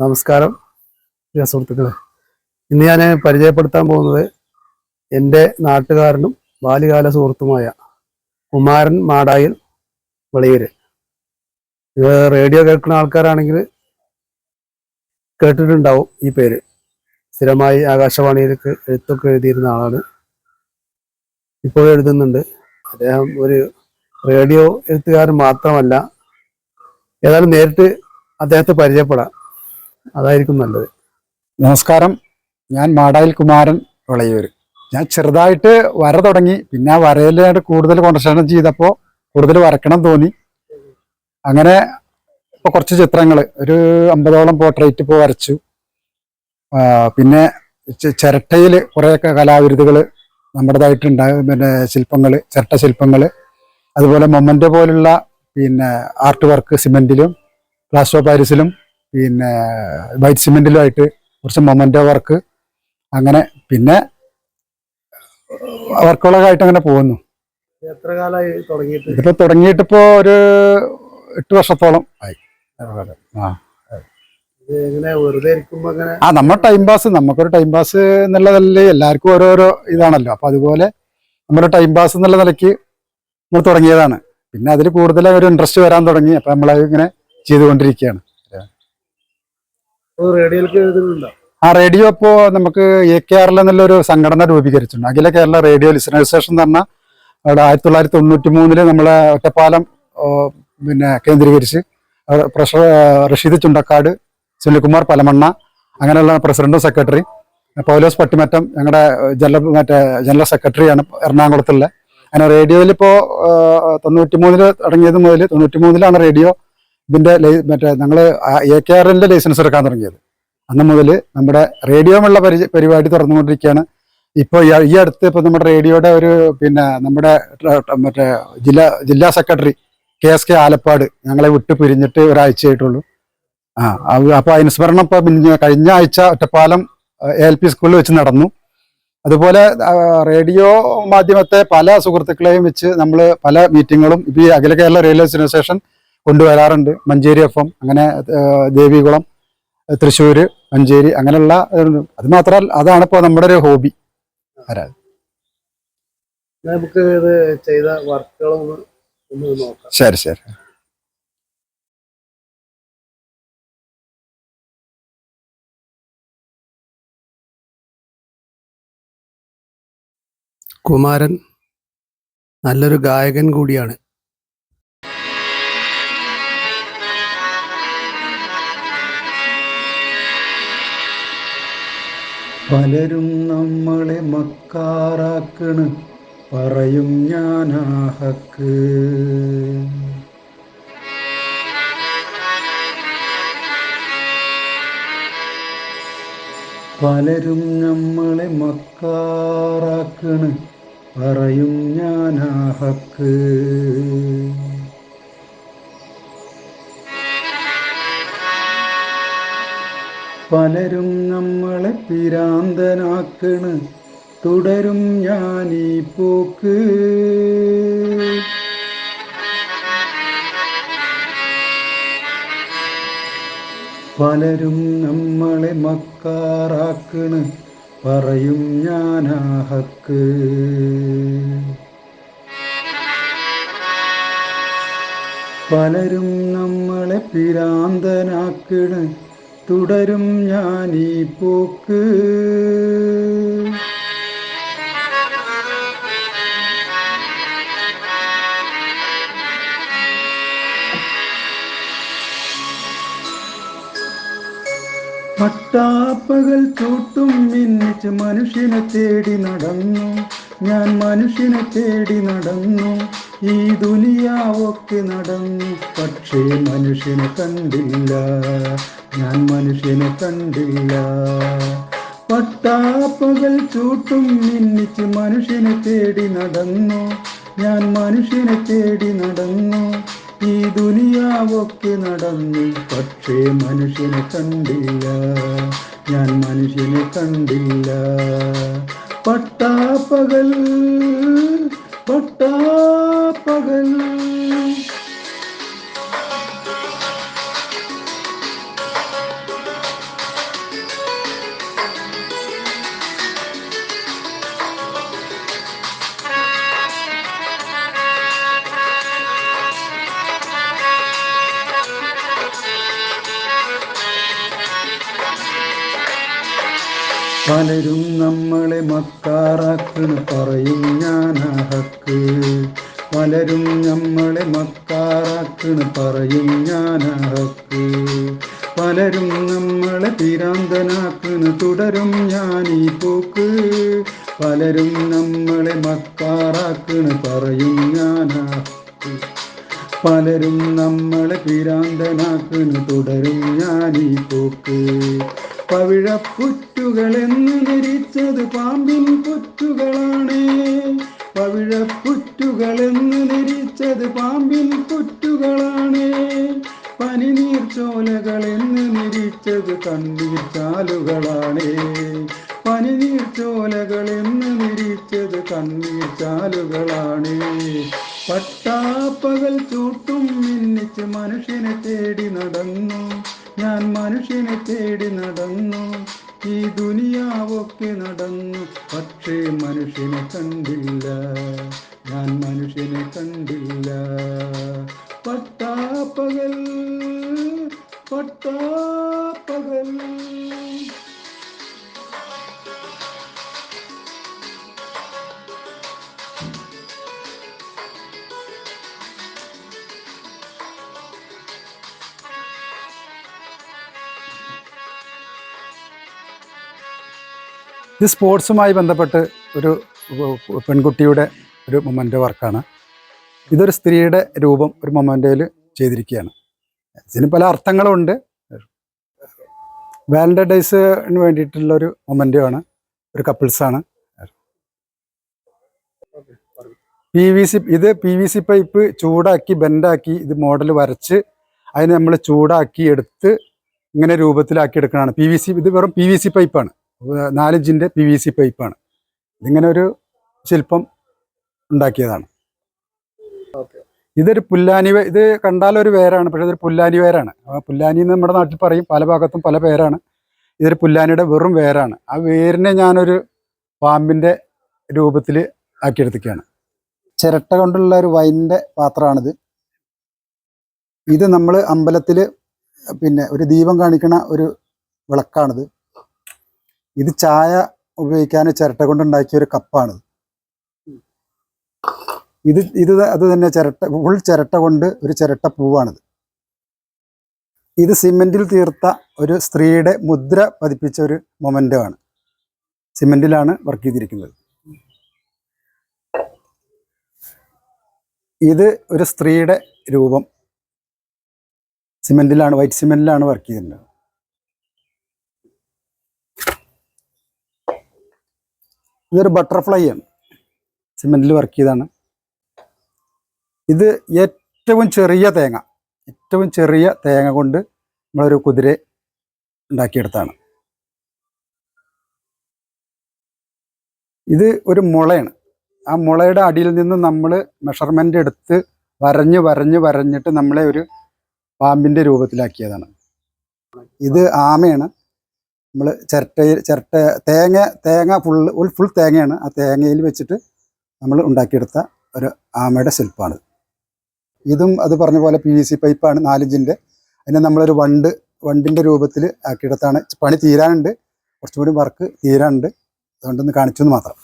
നമസ്കാരം. പ്രിയ സുഹൃത്തുക്കളെ ഇന്ന് ഞാൻ പരിചയപ്പെടുത്താൻ പോകുന്നത് എന്റെ നാട്ടുകാരനും ബാല്യകാല സുഹൃത്തുമായ കുമാരൻ മാടായിൽ വെളിയൂര്. റേഡിയോ കേൾക്കുന്ന ആൾക്കാരാണെങ്കിൽ കേട്ടിട്ടുണ്ടാവും ഈ പേര്. സ്ഥിരമായി ആകാശവാണിയിലേക്ക് എഴുത്തൊക്കെ എഴുതിയിരുന്ന ആളാണ്. ഇപ്പോഴും എഴുതുന്നുണ്ട്. അദ്ദേഹം ഒരു റേഡിയോ എഴുത്തുകാരൻ മാത്രമല്ല. ഏതായാലും നേരിട്ട് അദ്ദേഹത്തെ പരിചയപ്പെടാം. അതായിരിക്കും നല്ലത്. നമസ്കാരം. ഞാൻ മാടായിൽ കുമാരൻ വളയൂർ ഞാൻ ചെറുതായിട്ട് വര തുടങ്ങി പിന്നെ ആ വരയിലായിട്ട് കൂടുതൽ കോൺസെൻട്രേഷൻ ചെയ്തപ്പോൾ കൂടുതൽ വരക്കണം തോന്നി. അങ്ങനെ ഇപ്പോൾ കുറച്ച് ചിത്രങ്ങൾ ഒരു അമ്പതോളം പോർട്രേറ്റ് ഇപ്പോൾ വരച്ചു. പിന്നെ ചിരട്ടയിൽ കുറേയൊക്കെ കലാവിരുതുകൾ നമ്മുടേതായിട്ടുണ്ടാകും പിന്നെ ശില്പങ്ങൾ ചിരട്ട ശില്പങ്ങൾ അതുപോലെ മൊമ്മന്റെ പോലുള്ള പിന്നെ ആർട്ട് വർക്ക് സിമെന്റിലും പ്ലാസ്റ്റോ പാരീസിലും പിന്നെ വൈറ്റ് സിമെന്റിലുമായിട്ട് കുറച്ച് മൊമന്റോ വർക്ക് അങ്ങനെ പിന്നെ വർക്കുകളൊക്കെ ആയിട്ട് അങ്ങനെ പോകുന്നു. എത്ര കാലമായി തുടങ്ങിയിട്ട്? ഇതിപ്പോ തുടങ്ങിയിട്ടിപ്പോ ഒരു എട്ട് വർഷത്തോളം ആയി. ആ. ആ നമ്മുടെ ടൈം പാസ് നമുക്കൊരു ടൈം പാസ് എന്നുള്ളതല്ലേ എല്ലാവർക്കും ഓരോരോ ഇതാണല്ലോ. അപ്പൊ അതുപോലെ നമ്മുടെ ടൈം പാസ് എന്നുള്ള നിലയ്ക്ക് നമ്മൾ തുടങ്ങിയതാണ്. പിന്നെ അതിൽ കൂടുതൽ ഒരു ഇൻട്രസ്റ്റ് വരാൻ തുടങ്ങി. അപ്പൊ നമ്മളത് ഇങ്ങനെ ചെയ്തുകൊണ്ടിരിക്കുകയാണ്. ആ റേഡിയോ ഇപ്പോ നമുക്ക് എ കെ ആറിൽ എന്നുള്ളൊരു സംഘടന രൂപീകരിച്ചിട്ടുണ്ട്. Akhila Kerala radio listeners station എന്ന് പറഞ്ഞാൽ അവിടെ ആയിരത്തി തൊള്ളായിരത്തി തൊണ്ണൂറ്റി മൂന്നിൽ നമ്മളെ ഒറ്റപ്പാലം പിന്നെ കേന്ദ്രീകരിച്ച് പ്രഷ റഷീദ് ചുണ്ടക്കാട് സുനിൽകുമാർ പലമണ്ണ അങ്ങനെയുള്ള പ്രസിഡന്റും സെക്രട്ടറി പൗലോസ് പട്ടിമറ്റം ഞങ്ങളുടെ ജനറൽ മറ്റേ ജനറൽ സെക്രട്ടറിയാണ് എറണാകുളത്തുള്ള. അങ്ങനെ റേഡിയോയിൽ ഇപ്പോൾ തൊണ്ണൂറ്റി മൂന്നിൽ തുടങ്ങിയത് മുതൽ തൊണ്ണൂറ്റി മൂന്നിലാണ് റേഡിയോ ഇതിന്റെ ലൈ- മറ്റേ ഞങ്ങൾ എ കെ ആറിന്റെ ലൈസൻസ് എടുക്കാൻ തുടങ്ങിയത്. അന്ന് മുതൽ നമ്മുടെ റേഡിയോമുള്ള പരി പരിപാടി തുറന്നുകൊണ്ടിരിക്കുകയാണ് ഇപ്പോൾ ഈ അടുത്ത് ഇപ്പോൾ നമ്മുടെ റേഡിയോയുടെ ഒരു പിന്നെ നമ്മുടെ മറ്റേ ജില്ലാ ജില്ലാ secretary K S K Alappad ഞങ്ങളെ വിട്ട് പിരിഞ്ഞിട്ട് ഒരാഴ്ചയായിട്ടുള്ളൂ. ആ അപ്പോൾ അനുസ്മരണം ഇപ്പോൾ കഴിഞ്ഞ ആഴ്ച ഒറ്റപ്പാലം എൽ പി സ്കൂളിൽ വെച്ച് നടന്നു. അതുപോലെ റേഡിയോ മാധ്യമത്തെ പല സുഹൃത്തുക്കളെയും വെച്ച് നമ്മൾ പല മീറ്റിങ്ങുകളും ഇപ്പോൾ ഈ അഖില കേരള റെയിൽവേ സ്റ്റേഷൻ കൊണ്ടുവരാറുണ്ട്. മഞ്ചേരി എഫ് എം അങ്ങനെ ദേവികുളം തൃശ്ശൂര് മഞ്ചേരി അങ്ങനെയുള്ള അത് മാത്രമല്ല അതാണ് ഇപ്പോൾ നമ്മുടെ ഒരു ഹോബി. നമുക്ക് ഇത് ചെയ്ത വർക്കുകളൊന്ന് ഒന്ന് നോക്കാം. ശരി ശരി. കുമാരൻ നല്ലൊരു ഗായകൻ കൂടിയാണ്. പലരും നമ്മളെ മക്കാറാക്കണ്. പറയും ഞാനാഹക്ക്. പലരും നമ്മളെ മക്കാറാക്കണ്. പറയും ഞാനാഹക്ക്. പലരും നമ്മളെ പിരാന്തനാക്കണ്. തുടരും ഞാൻ ഈ പോക്ക്. പലരും നമ്മളെ മക്കാറാക്കണ്. പറയും ഞാനാ ഹക്ക്. പലരും നമ്മളെ പിരാന്തനാക്കണ്. തുടരും ഞാൻ ഈ പോക്ക്. പട്ടാപ്പകൽ ചൂട്ടും മിന്നിച്ച് മനുഷ്യനെ തേടി നടന്നു. ഞാൻ മനുഷ്യനെ തേടി നടന്നു. ഈ ദുനിയാവൊക്കെ നടന്നു. പക്ഷേ മനുഷ്യനെ കണ്ടില്ല. ഞാൻ മനുഷ്യനെ കണ്ടില്ല. പട്ടാപ്പകൽ ചൂട്ടും നിന്നിച്ച് മനുഷ്യനെ തേടി നടന്നു. ഞാൻ മനുഷ്യനെ തേടി നടന്നു. ഈ ദുനിയാവൊക്കെ നടന്നു. പക്ഷേ മനുഷ്യനെ കണ്ടില്ല. ഞാൻ മനുഷ്യനെ കണ്ടില്ല. പട്ടാപ്പകൽ പട്ടാപ്പകൽ. പലരും നമ്മളെ മക്കാറാക്കണ് പറയും ഞാൻ ഹക്ക് പലരും നമ്മളെ മക്കാറാക്കണ് പറയും ഞാൻ ഹക്ക് പലരും നമ്മളെ പിരാന്തനാക്കണ് തുടരും ഈ പോക്ക്. പലരും നമ്മളെ മക്കാറാക്കണ് പറയും ഞാനാ പലരും നമ്മളെ പിരാന്തനാക്കണ് തുടരും ഈ പോക്ക്. പവിഴപ്പുറ്റുകളെന്ന് ധരിച്ചത് പാമ്പിൻ പുറ്റുകളാണ്. പവിഴപ്പുറ്റുകളെന്ന് ധരിച്ചത് പാമ്പിൻ പുറ്റുകളാണ്. പനിനീർ ചോലകളെന്ന് നിരിച്ചത് കണ്ണീർ ചാലുകളാണ്. പനിനീർ ചോലകളെന്ന് നിരിച്ചത് കണ്ണീർ ചാലുകളാണ്. പട്ടാപ്പകൽ ചൂട്ടും മിന്നിച്ച് മനുഷ്യനെ തേടി നടന്നു. ഞാൻ മനുഷ്യനെ തേടി നടന്നു. ഈ ദുനിയാവൊക്കെ നടന്നു. പക്ഷേ മനുഷ്യനെ കണ്ടില്ല. ഞാൻ മനുഷ്യനെ കണ്ടില്ല. പട്ടാപ്പകൽ പട്ടാപ്പകൽ. ഇത് സ്പോർട്സുമായി ബന്ധപ്പെട്ട് ഒരു പെൺകുട്ടിയുടെ ഒരു മൊമെന്റ് വർക്കാണ്. ഇതൊരു സ്ത്രീയുടെ രൂപം ഒരു മൊമെന്റോയിൽ ചെയ്തിരിക്കുകയാണ്. ഇതിന് പല അർത്ഥങ്ങളുണ്ട്. വാലന്റൈസിന് വേണ്ടിയിട്ടുള്ള ഒരു മൊമെന്റോ ആണ്. ഒരു കപ്പിൾസാണ്. പി വി സി ഇത് പി വി സി പൈപ്പ് ചൂടാക്കി ബെൻഡാക്കി ഇത് മോഡൽ വരച്ച് അതിനെ നമ്മൾ ചൂടാക്കി എടുത്ത് ഇങ്ങനെ രൂപത്തിലാക്കി എടുക്കണതാണ് പി വി സി ഇത് വെറും പി വി സി പൈപ്പാണ്. നാലിഞ്ചിന്റെ പി വി സി പൈപ്പാണ് ഇതിങ്ങനെ ഒരു ശില്പം ഉണ്ടാക്കിയതാണ്. ഇതൊരു പുല്ലാനി വേ- ഇത് കണ്ടാൽ ഒരു വേരാണ് പക്ഷേ ഇതൊരു പുല്ലാനി വേരാണ്. ആ പുല്ലാനി എന്ന് നമ്മുടെ നാട്ടിൽ പറയും പല ഭാഗത്തും പല പേരാണ്. ഇതൊരു പുല്ലാനിയുടെ വെറും വേരാണ്. ആ വേരിനെ ഞാനൊരു പാമ്പിന്റെ രൂപത്തിൽ ആക്കിയെടുത്തിക്കുകയാണ് ചിരട്ട കൊണ്ടുള്ള ഒരു വൈനിന്റെ പാത്രമാണിത്. ഇത് നമ്മൾ അമ്പലത്തിൽ പിന്നെ ഒരു ദീപം കാണിക്കണ ഒരു വിളക്കാണിത്. ഇത് ചായ ഉപയോഗിക്കാൻ ചിരട്ട കൊണ്ടുണ്ടാക്കിയ ഒരു കപ്പാണ്. ഇത് ഇത് അത് തന്നെ ചിരട്ട ഫുൾ ചിരട്ട കൊണ്ട് ഒരു ചിരട്ട പൂവാണിത്. ഇത് സിമെന്റിൽ തീർത്ത ഒരു സ്ത്രീയുടെ മുദ്ര പതിപ്പിച്ച ഒരു മൊമെന്റോ ആണ്. സിമെന്റിലാണ് വർക്ക് ചെയ്തിരിക്കുന്നത്. ഇത് ഒരു സ്ത്രീയുടെ രൂപം. സിമെന്റിലാണ് വൈറ്റ് സിമെന്റിലാണ് വർക്ക് ചെയ്തിട്ടുള്ളത് ഇതൊരു ബട്ടർഫ്ലൈ ആണ്. സിമെന്റിൽ വർക്ക് ചെയ്താണ് ഇത് ഏറ്റവും ചെറിയ തേങ്ങ. ഏറ്റവും ചെറിയ തേങ്ങ കൊണ്ട് നമ്മളൊരു കുതിര ഉണ്ടാക്കിയെടുത്താണ്. ഇത് ഒരു മുളയാണ്. ആ മുളയുടെ അടിയിൽ നിന്ന് നമ്മൾ മെഷർമെന്റ് എടുത്ത് വരഞ്ഞ് വരഞ്ഞ് വരഞ്ഞിട്ട് നമ്മളെ ഒരു പാമ്പിന്റെ രൂപത്തിലാക്കിയതാണ്. ഇത് ആമയാണ്. നമ്മൾ ചിരട്ടയിൽ ചിരട്ട തേങ്ങ തേങ്ങ ഫുൾ ഫുൾ തേങ്ങയാണ്. ആ തേങ്ങയിൽ വെച്ചിട്ട് നമ്മൾ ഉണ്ടാക്കിയെടുത്ത ഒരു ആമയുടെ ശില്പമാണ് ഇതും അത് പറഞ്ഞ പോലെ പി വി സി പൈപ്പാണ് നാലിഞ്ചിന്റെ. അതിനെ നമ്മളൊരു വണ്ട് വണ്ടിന്റെ രൂപത്തിൽ ആക്കിയെടുത്താണ്. പണി തീരാനുണ്ട്. കുറച്ചും കൂടി വർക്ക് തീരാനുണ്ട്. അതുകൊണ്ടൊന്ന് കാണിച്ചു എന്ന് മാത്രം.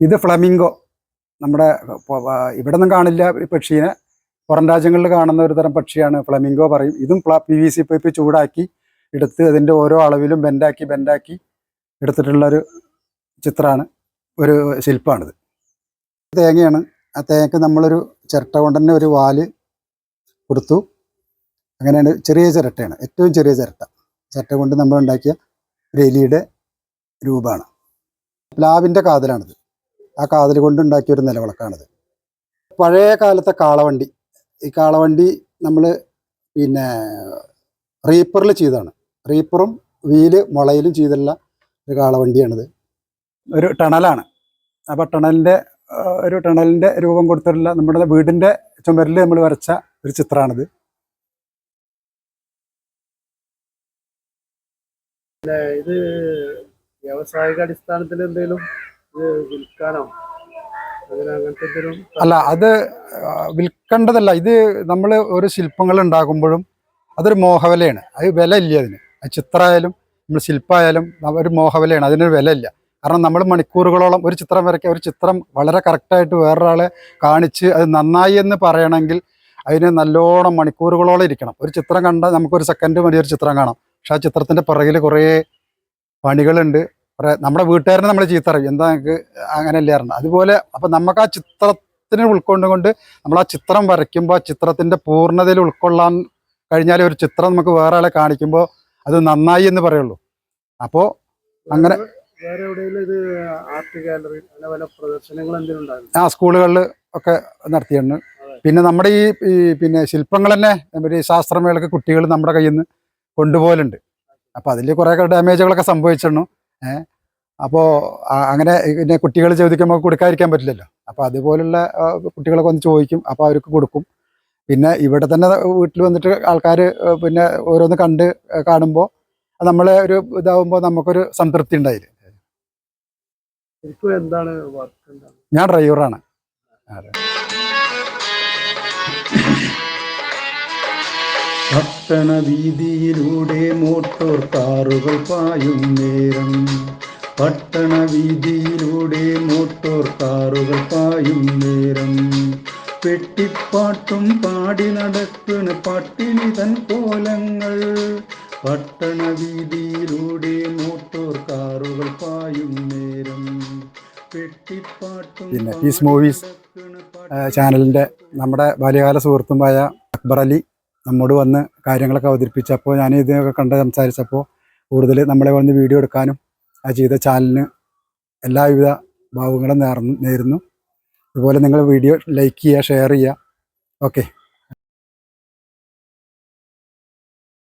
ഇത് ഫ്ലമിംഗോ. നമ്മുടെ ഇവിടെ ഒന്നും കാണില്ല ഈ പക്ഷീനെ. പുറം രാജ്യങ്ങളിൽ കാണുന്ന ഒരു തരം പക്ഷിയാണ് ഫ്ലമിംഗോ പറയും. ഇതും പി വി സി പൈപ്പ് ചൂടാക്കി എടുത്ത് അതിന്റെ ഓരോ അളവിലും ബെൻഡാക്കി ബെൻഡാക്കി എടുത്തിട്ടുള്ളൊരു ചിത്രമാണ് ഒരു ശില്പമാണിത് തേങ്ങയാണ് ആ തേങ്ങക്ക് നമ്മളൊരു ചിരട്ട കൊണ്ട് തന്നെ ഒരു വാൽ കൊടുത്തു. അങ്ങനെയാണ് ചെറിയ ചിരട്ടയാണ് ഏറ്റവും ചെറിയ ചിരട്ട. ചിരട്ട കൊണ്ട് നമ്മൾ ഉണ്ടാക്കിയ ഒരു എലിയുടെ രൂപമാണ്. പ്ലാവിന്റെ കാതലാണിത്. ആ കാതൽ കൊണ്ട് ഉണ്ടാക്കിയ ഒരു നിലവിളക്കാണിത്. പഴയ കാലത്തെ കാളവണ്ടി. ഈ കാളവണ്ടി നമ്മൾ പിന്നെ റീപ്പറിൽ ചെയ്തതാണ്. റീപ്പറും വീൽ മുളയിലും ചെയ്തുള്ള ഒരു കാളവണ്ടിയാണിത്. ഒരു ടണലാണ്. അപ്പോൾ ടണലിന്റെ ഒരു ടണലിന്റെ രൂപം കൊടുത്തിട്ടുള്ള നമ്മുടെ വീടിന്റെ ചുമരിൽ നമ്മൾ വരച്ച ഒരു ചിത്രമാണിത്. ഇത് വ്യാവസായിക അടിസ്ഥാനത്തിൽ എന്തെങ്കിലും വിൽക്കാനോ? അല്ല അത് വിൽക്കേണ്ടതല്ല. ഇത് നമ്മൾ ഒരു ശില്പങ്ങൾ ഉണ്ടാക്കുമ്പോഴും അതൊരു മോഹവിലയാണ്. അത് വില ഇല്ല അതിന്. അത് ചിത്രമായാലും നമ്മൾ ശില്പമായാലും ഒരു മോഹവിലയാണ്. അതിനൊരു വിലയില്ല. കാരണം നമ്മൾ മണിക്കൂറുകളോളം ഒരു ചിത്രം വരയ്ക്കുക ഒരു ചിത്രം വളരെ കറക്റ്റായിട്ട് വേറൊരാളെ കാണിച്ച് അത് നന്നായി എന്ന് പറയണമെങ്കിൽ അതിന് നല്ലോണം മണിക്കൂറുകളോളം ഇരിക്കണം. ഒരു ചിത്രം കണ്ടാൽ നമുക്കൊരു സെക്കൻഡ് മതി ഒരു ചിത്രം കാണാം പക്ഷെ ആ ചിത്രത്തിന്റെ പിറകിൽ കുറേ പണികളുണ്ട്. കുറേ നമ്മുടെ വീട്ടുകാരനെ നമ്മൾ ചീത്തറിയും എന്താ നമുക്ക് അങ്ങനെ ഇല്ലായിരുന്നു അതുപോലെ അപ്പം നമുക്ക് ആ ചിത്രത്തിനെ ഉൾക്കൊണ്ടുകൊണ്ട് നമ്മൾ ആ ചിത്രം വരയ്ക്കുമ്പോൾ ആ ചിത്രത്തിന്റെ പൂർണതയിൽ ഉൾക്കൊള്ളാൻ കഴിഞ്ഞാൽ ഒരു ചിത്രം നമുക്ക് വേറെ ആളെ കാണിക്കുമ്പോൾ അത് നന്നായി എന്ന് പറയുള്ളൂ. അപ്പോ അങ്ങനെ വേറെ എവിടെയെങ്കിലും ഇത് ആർട്ട് ഗാലറി പല പല പ്രദർശനങ്ങൾ എന്തെങ്കിലും ആ സ്കൂളുകളിൽ ഒക്കെ നടത്തിയിട്ടുണ്ട്. പിന്നെ നമ്മുടെ ഈ പിന്നെ ശില്പങ്ങൾ തന്നെ നമ്മുടെ ഈ ശാസ്ത്രമേളക്ക് കുട്ടികൾ നമ്മുടെ കയ്യിൽ നിന്ന് കൊണ്ടുപോകലുണ്ട്. അപ്പോൾ അതിൽ കുറേ ഡാമേജുകളൊക്കെ സംഭവിച്ചിരുന്നു. ഏഹ് അപ്പോൾ അങ്ങനെ പിന്നെ കുട്ടികൾ ചോദിക്കുമ്പോൾ കൊടുക്കാതിരിക്കാൻ പറ്റില്ലല്ലോ. അപ്പോൾ അതുപോലുള്ള കുട്ടികളൊക്കെ ഒന്ന് ചോദിക്കും. അപ്പോൾ അവർക്ക് കൊടുക്കും. പിന്നെ ഇവിടെ തന്നെ വീട്ടിൽ വന്നിട്ട് ആൾക്കാർ പിന്നെ ഓരോന്ന് കണ്ട് കാണുമ്പോൾ നമ്മളെ ഒരു ഇതാവുമ്പോൾ നമുക്കൊരു സംതൃപ്തി ഉണ്ടായില്ല? എന്താണ് ഞാൻ ഡ്രൈവറാണ് പട്ടണ വീതിയിലൂടെ മോട്ടോർ കാറുകൾ പായും നേരം. പട്ടണ വീതിയിലൂടെ മോട്ടോർ കാറുകൾ പായും നേരം. പെട്ടിപ്പാട്ടും പാടി നടക്കുന്ന പട്ടിണി തൻ കോലങ്ങൾ. പട്ടണ വീതിയിലൂടെ മോട്ടോർ കാറുകൾ പായും നേരം. പിന്നെ പീസ് മൂവീസ് ചാനലിന്റെ നമ്മുടെ ബാല്യകാല സുഹൃത്തുമായ അക്ബർ അലി നമ്മോട് വന്ന് കാര്യങ്ങളൊക്കെ അവതരിപ്പിച്ചപ്പോൾ ഞാൻ ഇതിനൊക്കെ കണ്ട് സംസാരിച്ചപ്പോൾ കൂടുതൽ നമ്മളെ വന്ന് വീഡിയോ എടുക്കാനും ആ ചെയ്ത ചാനലിന് എല്ലാവിധ ഭാവങ്ങളും നേർന്നു നേരുന്നു. അതുപോലെ നിങ്ങൾ വീഡിയോ ലൈക്ക് ചെയ്യുക ഷെയർ ചെയ്യുക. ഓക്കെ